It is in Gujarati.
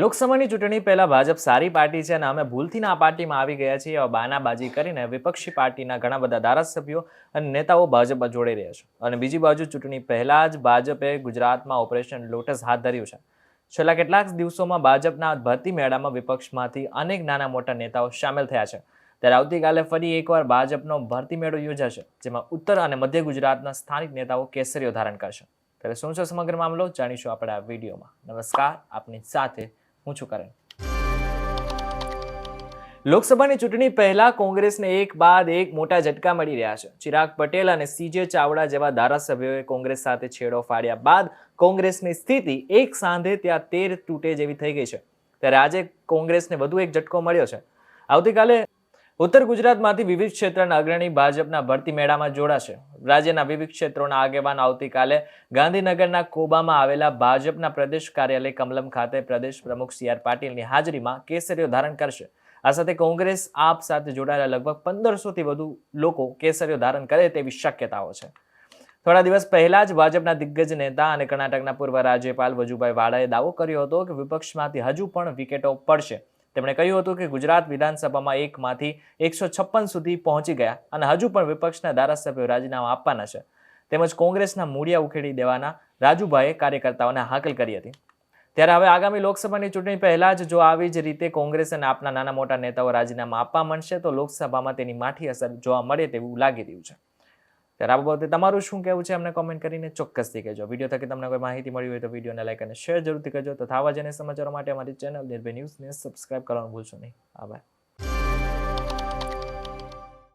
લોકસભાની ચૂંટણી પહેલા ભાજપ સારી પાર્ટી છે અને અમે ભૂલથી આ પાર્ટીમાં આવી ગયા છીએ બાનાબાજી કરીને વિપક્ષી પાર્ટીના ઘણા બધા ધારાસભ્યો અને નેતાઓ ભાજપમાં જોડાઈ રહ્યા છે. અને બીજી બાજુ ચૂંટણી પહેલા જ ભાજપે ગુજરાતમાં ઓપરેશન લોટસ હાથ ધર્યું છે. છેલ્લા કેટલાક દિવસોમાં ભાજપના ભરતી મેળામાં વિપક્ષમાંથી અનેક નાના મોટા નેતાઓ સામેલ થયા છે. ત્યારે આવતીકાલે ફરી એકવાર ભાજપનો ભરતી મેળો યોજાશે, જેમાં ઉત્તર અને મધ્ય ગુજરાતના સ્થાનિક નેતાઓ કેસરીઓ ધારણ કરશે. ત્યારે શું છે સમગ્ર મામલો? જાણીશું આપણે આ વિડીયોમાં. નમસ્કાર, આપની સાથે હું છું કરણ. લોકસભાની ચૂંટણી પહેલા કોંગ્રેસને એક બાદ એક મોટા ઝટકા મળી રહ્યા છે. ચિરાગ પટેલ અને સીજે ચાવડા જેવા ધારાસભ્યોએ કોંગ્રેસ સાથે છેડો ફાડ્યા બાદ કોંગ્રેસની સ્થિતિ એક સાંધે ત્યાં તેર તૂટે જેવી થઈ ગઈ છે. ત્યારે આજે કોંગ્રેસને વધુ એક ઝટકો મળ્યો છે. આવતીકાલે ઉત્તર ગુજરાતમાંથી વિવિધ ક્ષેત્રના અગ્રણી ભાજપના ભરતી મેળામાં જોડાશે. રાજ્યના વિવિધ ક્ષેત્રોના આગેવાન આવતીકાલે ગાંધીનગરના કોબામાં આવેલા ભાજપના પ્રદેશ કાર્યાલય કમલમ ખાતે પ્રદેશ પ્રમુખ સી આર પાટીલની હાજરીમાં કેસરીઓ ધારણ કરશે. આ સાથે કોંગ્રેસ આપ સાથે જોડાયેલા લગભગ પંદરસોથી વધુ લોકો કેસરીઓ ધારણ કરે તેવી શક્યતાઓ છે. થોડા દિવસ પહેલા જ ભાજપના દિગ્ગજ નેતા અને કર્ણાટકના પૂર્વ રાજ્યપાલ વજુભાઈ વાળાએ દાવો કર્યો હતો કે વિપક્ષમાંથી હજુ પણ વિકેટો પડશે. તેમણે કહ્યું હતું કે ગુજરાત વિધાનસભામાં એકમાંથી એકસો છપ્પન સુધી પહોંચી ગયા અને હજુ પણ વિપક્ષના ધારાસભ્યો રાજીનામા આપવાના છે. તેમજ કોંગ્રેસના મૂળિયા ઉખેડી દેવાના રાજુભાઈએ કાર્યકર્તાઓને હાકલ કરી હતી. ત્યારે હવે આગામી લોકસભાની ચૂંટણી પહેલા જ જો આવી જ રીતે કોંગ્રેસ અને આપના નાના મોટા નેતાઓ રાજીનામા આપવા માંડશે, તો લોકસભામાં તેની માઠી અસર જોવા મળે તેવું લાગી રહ્યું છે. ત્યારે આ બાબતે તમારું શું કહેવું છે અમને કોમેન્ટ કરીને ચોક્કસથી કહેજો. વીડિયો થકી તમને કોઈ માહિતી મળી હોય તો વિડીયોને લાઈક અને શેર જરૂરથી કરજો. તથા આવા જ સમાચારો માટે અમારી ચેનલ નિર્ભય ન્યૂઝને સબસ્ક્રાઇબ કરવાનું ભૂલશો નહીં. આભાર.